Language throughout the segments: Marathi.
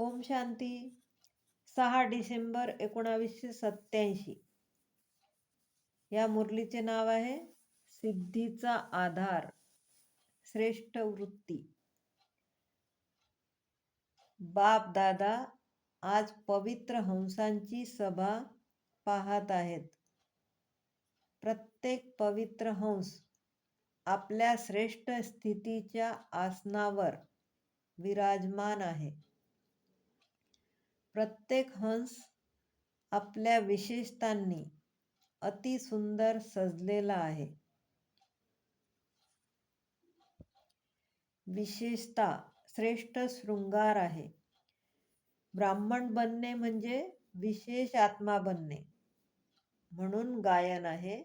ओम शांती सहा डिसेंबर एकोणावीसशे सत्याऐंशी या मुरलीचे नाव आहे सिद्धीचा आधार श्रेष्ठ वृत्ती. बाप दादा आज पवित्र हंसांची सभा पाहत आहेत. प्रत्येक पवित्र हंस आपल्या श्रेष्ठ स्थितीच्या आसनावर विराजमान आहे. प्रत्येक हंस आपल्या विशेषतांनी अति सुंदर सजलेला आहे. विशेषता श्रेष्ठ शृंगार आहे. ब्राह्मण बनणे म्हणजे विशेष आत्मा बनणे. म्हणून गायन आहे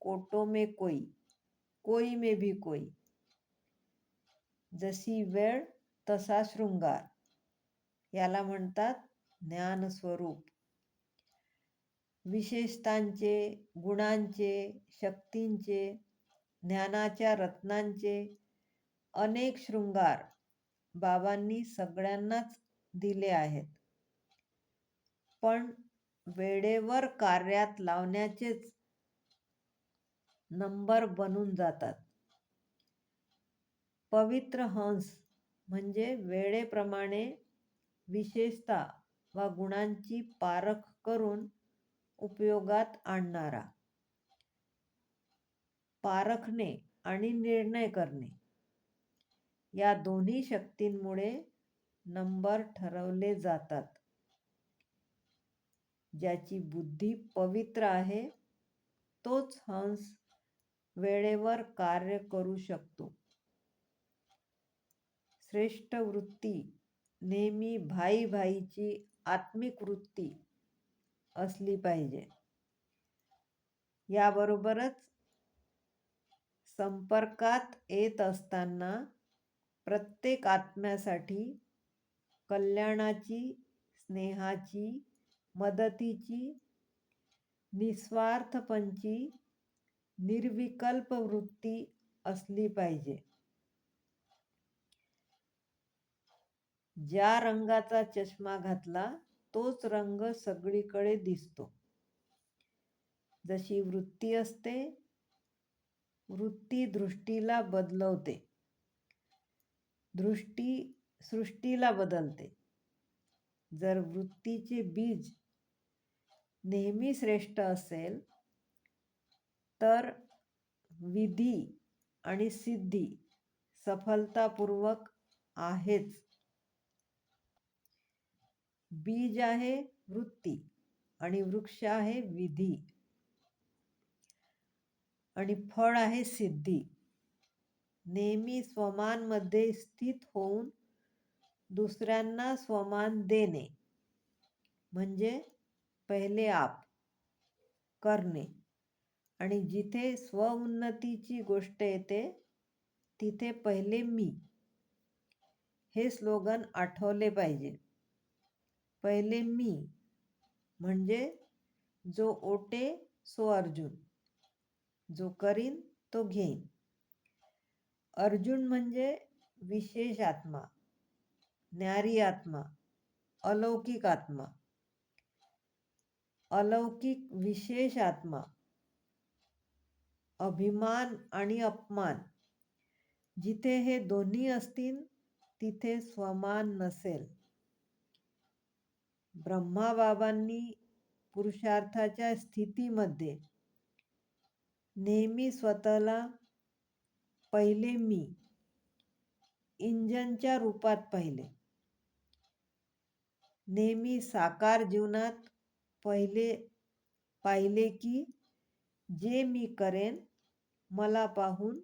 कोटो मे कोई कोई मे भी कोई. जशी वेळ तसा शृंगार. याला म्हणतात ज्ञानस्वरूप. विशेषतांचे गुणांचे शक्तींचे ज्ञानाच्या रत्नांचे अनेक शृंगार बाबांनी सगळ्यांनाच दिले आहेत. पण वेळेवर कार्यात लावण्याचेच नंबर बनून जातात. पवित्र हंस म्हणजे वेळेप्रमाणे विशेषता वा गुणांची पारख करून उपयोगात आणणारा. पारखणे आणि निर्णय करणे. या दोन्ही शक्तींमुळे नंबर ठरवले जातात. ज्याची बुद्धी पवित्र आहे तोच हंस वेळेवर कार्य करू शकतो. श्रेष्ठ वृत्ती नेहमी भाई भाईची आत्मिक वृत्ती असली पाहिजे. याबरोबरच संपर्कात येत असताना प्रत्येक आत्म्यासाठी कल्याणाची स्नेहाची मदतीची निस्वार्थपंची निर्विकल्प वृत्ती असली पाहिजे. ज्या रंगाचा चष्मा घातला तोच रंग सगळीकडे दिसतो. जशी वृत्ती असते वृत्ती दृष्टीला बदलवते. दृष्टी सृष्टीला बदलते. जर वृत्तीचे बीज नेहमी श्रेष्ठ असेल तर विधी आणि सिद्धी सफलतापूर्वक आहेच. बीज आहे वृत्ती आणि वृक्ष आहे विधी. आणि फळ आहे सिद्धी. नेहमी स्वमानमध्ये स्थित होऊन दुसऱ्यांना स्वमान देणे म्हणजे पहिले आप करणे. आणि जिथे स्वउन्नतीची गोष्ट येते तिथे पहिले मी. हे स्लोगन आठवले पाहिजे. पहिले मी म्हणजे जो ओटे सो अर्जुन. जो करीन तो घेईन. अर्जुन म्हणजे विशेष आत्मा न्यारी आत्मा अलौकिक आत्मा. अलौकिक विशेष आत्मा अभिमान आणि अपमान. जिथे हे दोन्ही असतील तिथे स्वमान नसेल. ब्रह्माबाबांनी पुरुषार्थाच्या स्थितीमध्ये नेहमी स्वतःला पहिले मी इंजनच्या रूपात पाहिले. नेहमी साकार जीवनात पहिले पाहिले की जे मी करेन मला पाहून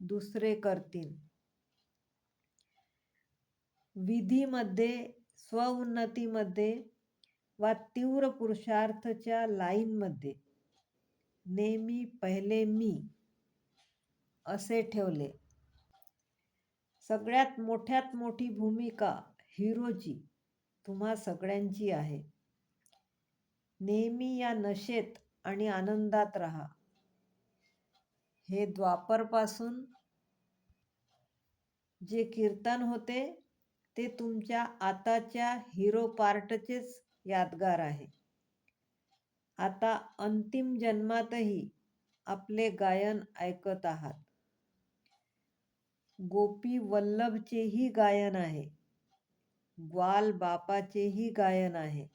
दुसरे करतील. विधीमध्ये स्वउन्नतीमध्ये वा तीव्र पुरुषार्थच्या लाईनमध्ये नेहमी पहिले मी असे ठेवले. सगळ्यात मोठ्यात मोठी भूमिका हिरोची तुम्हा सगळ्यांची आहे. नेहमी या नशेत आणि आनंदात राहा. हे द्वापरपासून जे कीर्तन होते ते तुमच्या आताच्या हिरो पार्टचेच यादगार आहे. आता अंतिम जन्मातही आपले गायन ऐकत आहात. गोपी वल्लभचेही गायन आहे. ग्वाल बापाचेही गायन आहे.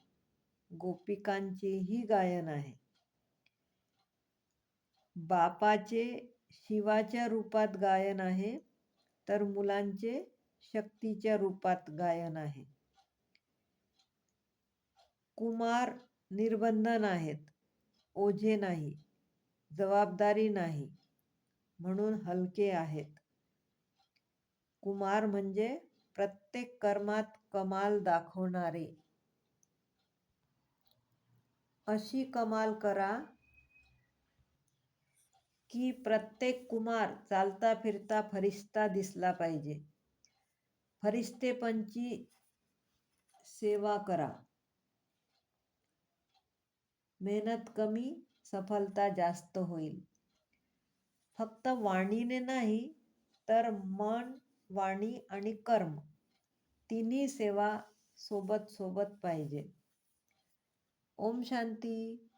गोपिकांचेही गायन आहे. बापाचे शिवाच्या रूपात गायन आहे. तर मुलांचे शक्तीच्या रूपात गायन आहे. कुमार निर्बंधन आहेत. ओझे नाही. जबाबदारी नाही. म्हणून हलके आहेत. कुमार म्हणजे प्रत्येक कर्मात कमाल दाखवणारे. अशी कमाल करा की प्रत्येक कुमार चालता फिरता फरिश्ता दिसला पाहिजे. फरिश्तेपणची सेवा करा. मेहनत कमी सफलता जास्त होईल. फक्त वाणीने नाही तर मन वाणी आणि कर्म तिन्ही सेवा सोबत सोबत पाहिजे. ओम शांती.